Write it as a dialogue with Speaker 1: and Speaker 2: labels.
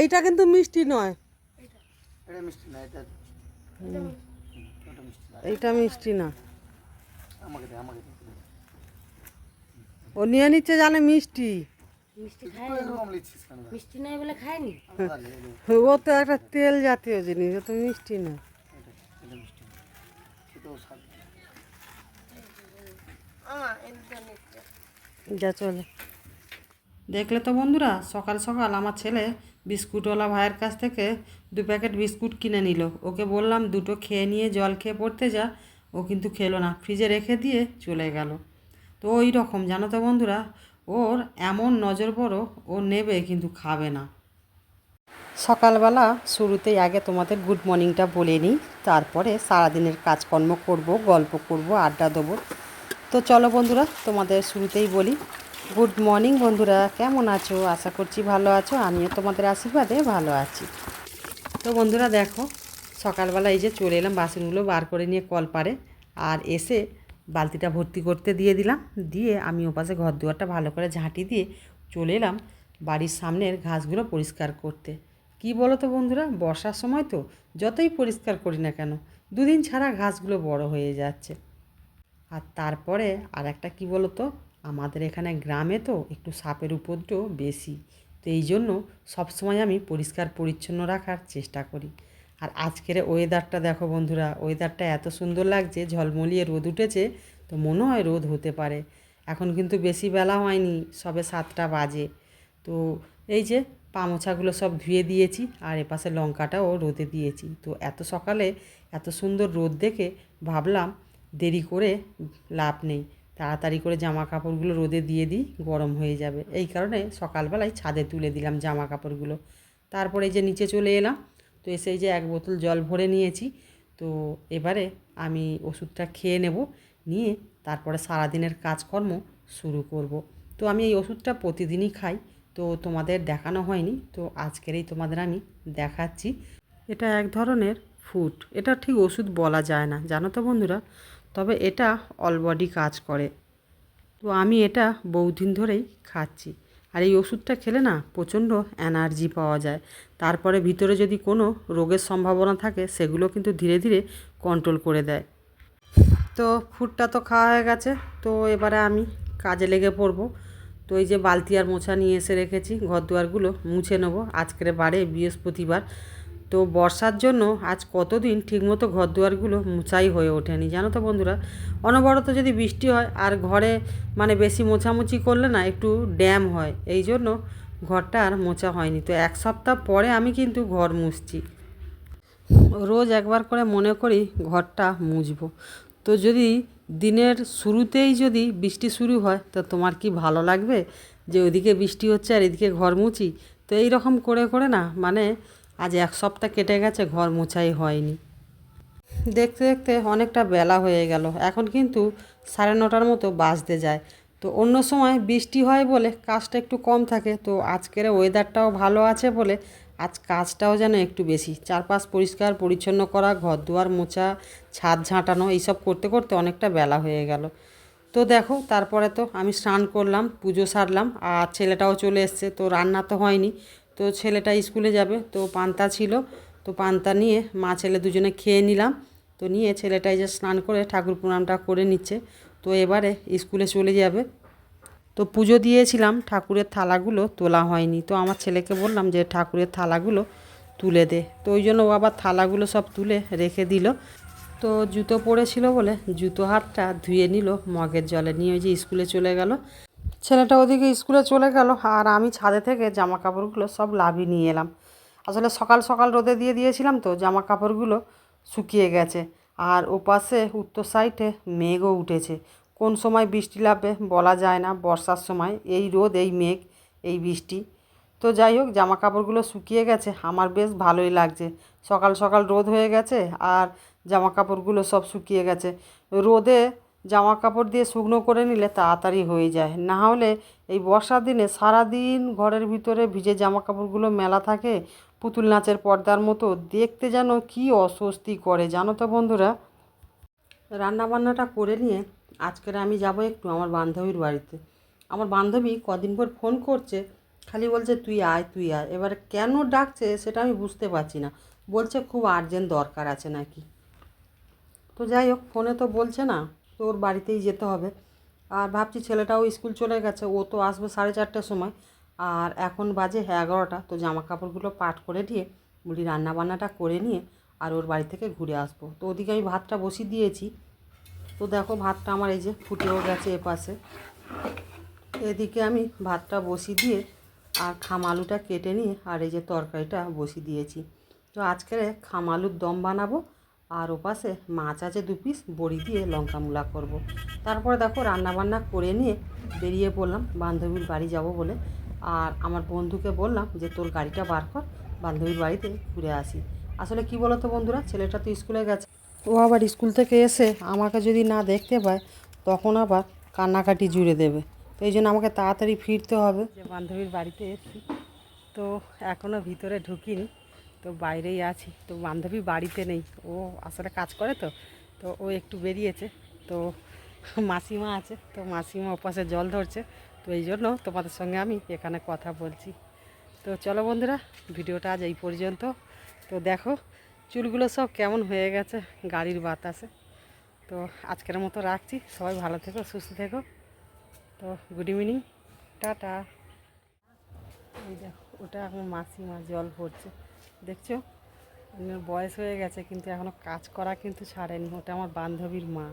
Speaker 1: এইটা কিন্তু মিষ্টি নয়।
Speaker 2: এটা মিষ্টি না এটা ওটা মিষ্টি না।
Speaker 1: এইটা মিষ্টি না।
Speaker 2: আমাকে দে আমাকে দে।
Speaker 1: ও নিয়ে নিচ্ছে জানে মিষ্টি। ও তো একটা তেল জাতীয় জিনিস ও তো মিষ্টি না।
Speaker 2: এটা মিষ্টি না। খেতেও স্বাদ
Speaker 1: যা চলে। দেখলে তো বন্ধুরা, সকাল সকাল আমার ছেলে বিস্কুটওয়ালা ভাইয়ের কাছ থেকে দু প্যাকেট বিস্কুট কিনে নিল। ওকে বললাম, দুটো খেয়ে নিয়ে জল খেয়ে পড়তে যা। ও কিন্তু খেলো না, ফ্রিজে রেখে দিয়ে চলে গেল। তো ওই রকম, জানো তো বন্ধুরা, ওর এমন নজর বড় ও নেবে কিন্তু খাবে না। সকালবেলা শুরুতেই আগে তোমাদের গুড মর্নিংটা বলে নিই, তারপরে সারাদিনের কাজকর্ম করব, গল্প করব, আড্ডা দেবো। তো চলো বন্ধুরা, তোমাদের শুরুতেই বলি। গুড মর্নিং বন্ধুরা। কেমন আছো? আশা করছি ভালো আছো। আমিও তোমাদের আশীর্বাদে ভালো আছি। তো বন্ধুরা, দেখো, সকালবেলা এই যে চলে এলাম, বাসনগুলো বার করে নিয়ে কল পারে আর এসে বালতিটা ভর্তি করতে দিয়ে দিলাম। দিয়ে আমি ওপাশে ঘর দুয়ারটা ভালো করে ঝাঁটি দিয়ে চলে এলাম বাড়ির সামনের ঘাসগুলো পরিষ্কার করতে। কি বলো তো বন্ধুরা, বর্ষার সময় তো যতই পরিষ্কার করি না কেন, দুদিন ছাড়া ঘাসগুলো বড় হয়ে যাচ্ছে। আর তারপরে আর একটা কী বলো তো আমাদের এখানে গ্রামে তো একটু সাপের উপদ্রব বেশি। তো এই জন্য সবসময় আমি পরিষ্কার পরিচ্ছন্ন রাখার চেষ্টা করি। আর আজকের ওয়েদারটা দেখো বন্ধুরা ওয়েদারটা এত সুন্দর লাগছে, ঝলমলিয়ে রোদ উঠেছে, তো মনে হয় রোদ হতে পারে। এখন কিন্তু বেশি বেলা হয়নি, সবে সাতটা বাজে। তো এই যে পামোছাগুলো সব ধুয়ে দিয়েছি, আর এপাশে লঙ্কাটাও রোদে দিয়েছি। তো এত সকালে এত সুন্দর রোদ দেখে ভাবলাম দেরি করে লাভ নেই। তাড়াতাড়ি করে জামা কাপড়গুলো রোদে দিয়ে দিই, গরম হয়ে যাবে। এই কারণে সকালবেলায় ছাদে তুলে দিলাম জামা কাপড়গুলো তারপরে যে নিচে চলে এলাম, তো এসে যে এক বোতল জল ভরে নিয়েছি। তো এবারে আমি ওষুধটা খেয়ে নেব, নিয়ে তারপরে সারাদিনের কাজকর্ম শুরু করব। তো আমি এই ওষুধটা প্রতিদিনই খাই, তো তোমাদের দেখানো হয়নি, তো আজকেরই তোমাদের আমি দেখাচ্ছি। এটা এক ধরনের ফুড, এটা ঠিক ওষুধ বলা যায় না। জানো তো বন্ধুরা তবে এটা অল বডি কাজ করে। তো আমি এটা বহুদিন ধরেই খাচ্ছি। আর এই ওষুধটা খেলে না প্রচণ্ড এনার্জি পাওয়া যায়। তারপরে ভিতরে যদি কোনো রোগের সম্ভাবনা থাকে, সেগুলো কিন্তু ধীরে ধীরে কন্ট্রোল করে দেয়। তো ফুডটা তো খাওয়া হয়ে গেছে। তো এবারে আমি কাজে লেগে পড়ব। তো এই যে বালতি আর মোছা নিয়ে এসে রেখেছি ঘর দুয়ারগুলো মুছে নেব। আজকের বারে বৃহস্পতিবার। তো বর্ষার জন্য আজ কতদিন ঠিকমতো ঘর দুয়ারগুলো মোছাই হয়ে ওঠেনি? জানো তো বন্ধুরা, অনবরত যদি বৃষ্টি হয় আর ঘরে মানে বেশি মোছামুছি করলে না একটু ড্যাম হয়, এই জন্য ঘরটা আর মোছা হয়নি। তো এক সপ্তাহ পরে আমি কিন্তু ঘর মুছছি। রোজ একবার করে মনে করি ঘরটা মুছবো। তো যদি দিনের শুরুতেই যদি বৃষ্টি শুরু হয়, তো তোমার কি ভালো লাগবে? যে ওদিকে বৃষ্টি হচ্ছে আর এদিকে ঘর মুছি? তো এই রকম করে করে না মানে আজ এক সপ্তাহ কেটে গেছে, ঘর মোছাই হয়নি। দেখতে দেখতে অনেকটা বেলা হয়ে গেল। এখন কিন্তু সাড়ে নটার মতো বাজতে যায়। তো অন্য সময় বৃষ্টি হয় বলে কাজটা একটু কম থাকে। তো আজকের ওয়েদারটাও ভালো আছে বলে আজ কাজটাও যেন একটু বেশি। চারপাশ পরিষ্কার, পরিচ্ছন্ন করা ঘর দুয়ার মোছা, ছাদ ঝাঁটানো, এইসব করতে করতে অনেকটা বেলা হয়ে গেল। তো দেখো, তারপরে তো আমি স্নান করলাম, পুজো সারলাম, আর ছেলেটাও চলে এসছে। তো রান্না তো হয়নি। তো ছেলেটা স্কুলে যাবে, তো পান্তা ছিল, তো পান্তা নিয়ে মা ছেলে দুজনে খেয়ে নিলাম। তো নিয়ে ছেলেটা এই যে স্নান করে ঠাকুর প্রণামটা করে নিচ্ছে। তো এবারে স্কুলে চলে যাবে। তো পুজো দিয়েছিলাম, ঠাকুরের থালাগুলো তোলা হয়নি। তো আমার ছেলেকে বললাম যে ঠাকুরের থালাগুলো তুলে দে। তো ওই জন্য ও আবার থালাগুলো সব তুলে রেখে দিল। তো জুতো পরেছিল বলে জুতো হাতটা ধুয়ে নিল, মগের জলে নিয়ে ওই যে স্কুলে চলে গেল। ছেলেটা ওদিকে স্কুলে চলে গেল আর আমি ছাদে থেকে জামা কাপড়গুলো সব লাভি নিয়ে এলাম। আসলে সকাল সকাল রোদে দিয়ে দিয়েছিলাম তো জামা কাপড়গুলো শুকিয়ে গেছে আর ওপাশে উত্তর সাইডে মেঘও উঠেছে। কোন সময় বৃষ্টি লাভবে বলা যায় না, বর্ষার সময় এই রোদ, এই মেঘ, এই বৃষ্টি। তো যাই হোক জামা কাপড়গুলো শুকিয়ে গেছে, আমার বেশ ভালোই লাগছে। সকাল সকাল রোদ হয়ে গেছে আর জামা কাপড়গুলো সব শুকিয়ে গেছে। রোদে জামা কাপড় দিয়ে শুকনো করে নিলে তাড়াতাড়ি হয়ে যায়। না হলে এই বর্ষার দিনে সারাদিন ঘরের ভিতরে ভিজে জামা কাপড়গুলো মেলা থাকে পুতুল নাচের পর্দার মতো। দেখতে যেন কি অস্বস্তি করে, জানো তো বন্ধুরা। রান্নাবান্নাটা করে নিয়ে আজকের আমি যাব একটু আমার বান্ধবীর বাড়িতে। আমার বান্ধবী কদিন পর ফোন করছে, খালি বলছে, তুই আয় তুই আয়। এবার কেন ডাকছে সেটা আমি বুঝতে পারছি না। বলছে, খুব আর্জেন্ট দরকার আছে নাকি? তো যাই হোক, ফোনে তো বলছে না। তো ওর বাড়িতেই যেতে হবে। আর ভাবছি ছেলেটাও স্কুল চলে গেছে, ও তো আসবে সাড়ে চারটের সময়। আর এখন বাজে এগারোটা, তো জামা কাপড়গুলো পাট করে দিয়ে, বলি রান্না বান্নাটা করে নিয়ে আর ওর বাড়ি থেকে ঘুরে আসব। তো ওদিকে আমি ভাতটা বসিয়ে দিয়েছি। তো দেখো ভাতটা আমার এই যে ফুটেও গেছে এপাশে এদিকে আমি ভাতটা বসিয়ে দিয়ে আর খাম আলুটা কেটে নিয়ে আর এই যে তরকারিটা বসিয়ে দিয়েছি। তো আজকে খাম আলুর দম বানাবো আর ওপাশে মাছ আছে দু পিস বড়ি দিয়ে লঙ্কা মূলা করব। তারপরে দেখো রান্না বান্না করে নিয়ে বেরিয়ে পড়লাম, বান্ধবীর বাড়ি যাব বলে। আর আমার বন্ধুকে বললাম যে, তোর গাড়িটা বার কর, বান্ধবীর বাড়িতে ঘুরে আসি। আসলে কি বলো তো বন্ধুরা, ছেলেটা তো স্কুলে গেছে। ও আবার স্কুল থেকে এসে আমাকে যদি না দেখতে পায়, তখন আবার কান্নাকাটি জুড়ে দেবে। তো এই জন্য আমাকে তাড়াতাড়ি ফিরতে হবে। যে বান্ধবীর বাড়িতে এসেছি, তো এখনও ভিতরে ঢুকিনি। তো বাইরেই আছি, তো বান্ধবী বাড়িতে নেই। ও আসলে কাজ করে তো তো ও একটু বেরিয়েছে, তো মাসিমা আছে, তো মাসিমা ওপাশে জল ধরছে, তো এই জন্য তোমাদের সঙ্গে আমি এখানে কথা বলছি। তো চলো বন্ধুরা, ভিডিওটা আজ এই পর্যন্ত। তো দেখো, চুলগুলো সব কেমন হয়ে গেছে, গাড়ির বাতাসে। তো আজকের মতো রাখছি, সবাই ভালো থেকো, সুস্থ থেকো। তো গুড ইভিনিং, টাটা। এই দেখো, ওটা এখন মাসিমা জল পড়ছে দেখছ? বয়স হয়ে গেছে কিন্তু এখনও কাজ করা কিন্তু ছাড়েনি। ওটা আমার বান্ধবীর মা।